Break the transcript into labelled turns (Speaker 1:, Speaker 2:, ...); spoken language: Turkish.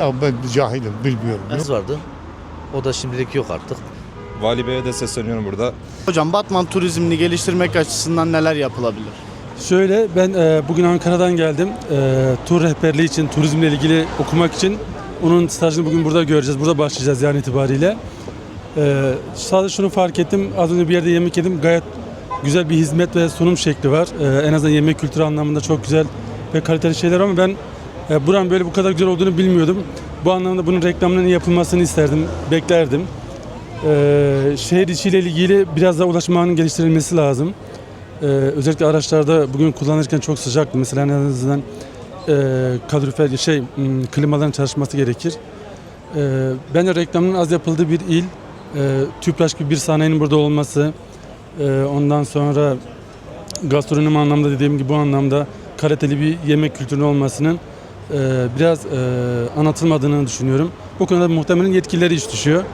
Speaker 1: Ya ben cahilim bilmiyorum.
Speaker 2: Ez vardı. O da şimdilik yok artık.
Speaker 3: Vali Bey'e de sesleniyorum burada.
Speaker 4: Hocam Batman turizmini geliştirmek açısından neler yapılabilir?
Speaker 5: Şöyle ben e, bugün Ankara'dan geldim. E, tur rehberliği için, turizmle ilgili okumak için onun stajını bugün burada göreceğiz. Burada başlayacağız yani itibariyle. E, sadece şunu fark ettim. Az önce bir yerde yemek yedim. Gayet güzel bir hizmet ve sunum şekli var. E, en azından yemek kültürü anlamında çok güzel ve kaliteli şeyler ama ben e, buranın böyle bu kadar güzel olduğunu bilmiyordum. Bu anlamda bunun reklamının yapılmasını isterdim, beklerdim. E, şehir içiyle ilgili biraz daha ulaşım ağının geliştirilmesi lazım. Ee, özellikle araçlarda bugün kullanırken çok sıcaktı. Mesela en azından e, kalorifer şey klimaların çalışması gerekir. E, bence reklamın az yapıldığı bir il. E, Tüpraş gibi bir sanayinin burada olması. e, ondan sonra gastronomi anlamda dediğim gibi bu anlamda kaliteli bir yemek kültürünün olmasının e, biraz e, anlatılmadığını düşünüyorum. Bu konuda muhtemelen yetkilileri iş düşüyor.